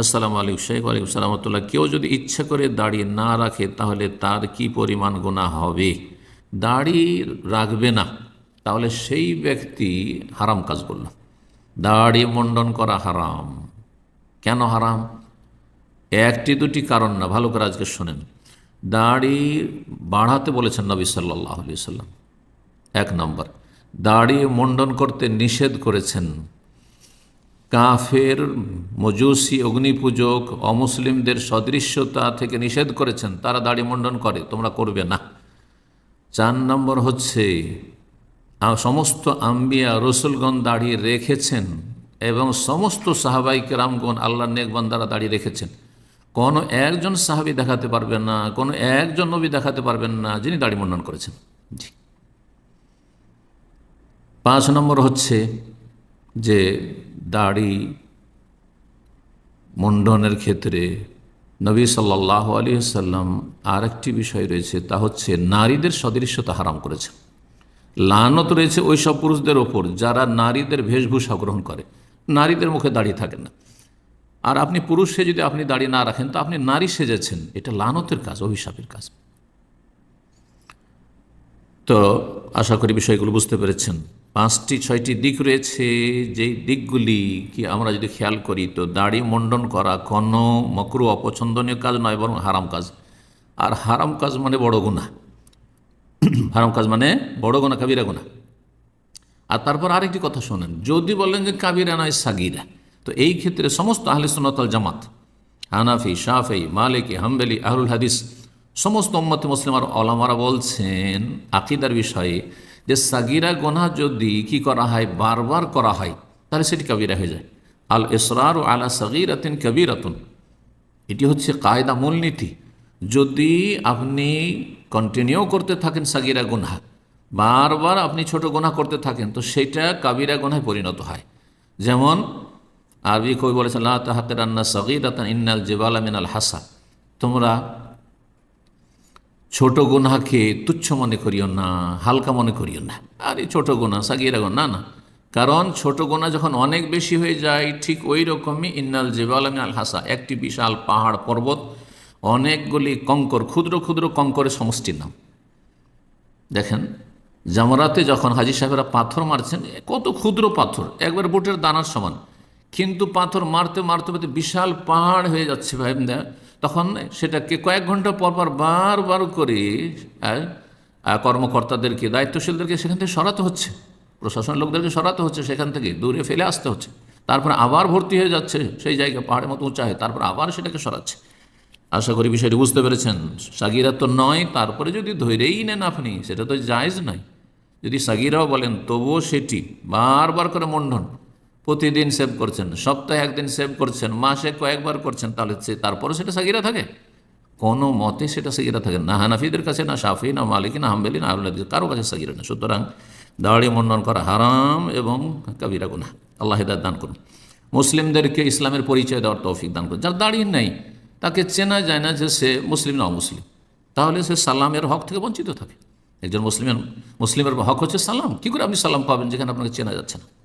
আসসালামু আলাইকুম শেখ, ওয়ালাইকুম সালামতুল্লাহ কেউ যদি ইচ্ছা করে দাড়ি না রাখে, তাহলে তার কি পরিমাণ গোনা হবে? দাড়ি রাখবে না, তাহলে সেই ব্যক্তি হারাম কাজ করল। দাড়ি মণ্ডন করা হারাম। কেন হারাম? একটি দুটি কারণ না, ভালো করে আজকে শোনেন। দাড়ি বাড়াতে বলেছেন নবী সাল্লাহ আলি এক নম্বর, দাড়ি মণ্ডন করতে নিষেধ করেছেন। কাফের, মজুসি, অগ্নিপূজক, অমুসলিমদের সদৃশ্যতা থেকে নিষেধ করেছেন, তারা দাড়ি মণ্ডন করে, তোমরা করবে না। চার নম্বর হচ্ছে সমস্ত আম্বিয়া রসুলগণ দাড়ি রেখেছেন এবং সমস্ত সাহাবাইকে রামগণ আল্লাহ নেকবান দ্বারা দাড়ি রেখেছেন। কোনো একজন সাহাবি দেখাতে পারবেন না, কোনো একজন নবী দেখাতে পারবেন না, যিনি দাড়ি মণ্ডন করেছেন। পাঁচ নম্বর হচ্ছে যে দাড়ি মুন্ডনের ক্ষেত্রে নবী সাল্লাহ আলী সাল্লাম আর একটি বিষয় রয়েছে, তা হচ্ছে নারীদের সদৃশ্যতা হারাম করেছে। লানত রয়েছে ওই সব পুরুষদের ওপর যারা নারীদের বেশভূষা গ্রহণ করে। নারীদের মুখে দাড়ি থাকে না। আর আপনি পুরুষ সে যদি আপনি দাড়ি না রাখেন, তো আপনি নারী সেজেছেন। এটা লানতের কাজ, অভিশাপের কাজ। তো আশা করি বিষয়গুলো বুঝতে পেরেছেন। পাঁচটি, ছয়টি দিক রয়েছে। যেই দিকগুলি কি আমরা যদি খেয়াল করি, তো দাড়ি মণ্ডন করা কোনো মকরু অপছন্দনীয় কাজ নয়, বরং হারাম কাজ। আর হারাম কাজ মানে বড় গুণা হারাম কাজ মানে বড় গুণা কাবিরা গুণা আর তারপর আরেকটি কথা শোনেন। যদি বলেন যে কাবিরা নয়, সাগিরা। তো এই ক্ষেত্রে সমস্ত আহলে সুন্নতল জামাত, হানাফি, শাফি, মালিকি, হাম্বেলি আহরুল হাদিস, সমস্ত উম্মতে মুসলিমার অলামারা বলছেন, আকিদার বিষয়ে যে সাগিরা গোনা যদি কি করা হয়, বারবার করা হয়, তাহলে সেটি কাবিরা হয়ে যায়। আল ইসরার ও আলা সাগিরাতিন কবিরাতুন। এটি হচ্ছে কায়দা মূলনীতি। যদি আপনি কন্টিনিউ করতে থাকেন সাগিরা গুনহা বারবার আপনি ছোট গুনাহ করতে থাকেন, তো সেটা কাবিরা গুনায় পরিণত হয়। যেমন আরবি কবি বলেছেন, লা তাহাতের আন্না সগিরাতান ইন্নাল জেবালা মিনাল হাসা। তোমরা ছোট গুনাকে তুচ্ছ মনে করিও না, হালকা মনে করিও না। আরে ছোট গোনা সাগিরা গুণা না কারণ ছোট গোনা যখন অনেক বেশি হয়ে যায়, ঠিক ওই রকমই ইন্নাল জেবালামি আল হাসা, একটি বিশাল পাহাড় পর্বত, অনেকগুলি কঙ্কর, ক্ষুদ্র ক্ষুদ্র কঙ্করের সমষ্টির নাম। দেখেন, জামরাতে যখন হাজি সাহেবরা পাথর মারছেন, কত ক্ষুদ্র পাথর, একবার বুটের দানার সমান। কিন্তু পাথর মারতে মারতে মারতে বিশাল পাহাড় হয়ে যাচ্ছে ভাই তখন সেটাকে কয়েক ঘণ্টা পর পর বারবার করে আহ, কর্মকর্তাদেরকে দায়িত্বশীলদেরকে সেখান থেকে সরাতে হচ্ছে। প্রশাসনের লোকদেরকে সরাতে হচ্ছে সেখান থেকে দূরে ফেলে আসতে হচ্ছে। তারপর আবার ভর্তি হয়ে যাচ্ছে সেই জায়গা পাহাড়ের মতো উঁচা হয় তারপর আবার সেটাকে সরাচ্ছে। আশা করি বিষয়টি বুঝতে পেরেছেন। সাগিরা তো নয় তারপরে যদি ধৈরেই নেন আপনি সেটা তো জায়জ নয়। যদি সাগিরাও বলেন তবুও সেটি বারবার করে মন্ডন। প্রতিদিন সেভ করছেন, সপ্তাহে একদিন সেভ করছেন, মাসে কয়েকবার করছেন, তাহলে সে তারপরে সেটা সাগিরা থাকে। কোনো মতে সেটা সাগিরা থাকে না। হানাফিদের কাছে, না সাফি না মালিক, না হাম্বেলি, না আল্লাহ কারও কাছে সাগিরা না সুতরাং দাড়ি মন্ডন করা হারাম এবং কাবিরা গুনা আল্লাহ হিদায়ত দান করুন। মুসলিমদেরকে ইসলামের পরিচয় দেওয়ার তৌফিক দান করুন। যার দাড়ি নেই, তাকে চেনা যায় না যে সে মুসলিম না অমুসলিম। তাহলে সে সালামের হক থেকে বঞ্চিত থাকে। একজন মুসলিমের মুসলিমের হক হচ্ছে সালাম। কী করে আপনি সালাম পাবেন যেখানে আপনাকে চেনা যাচ্ছে না?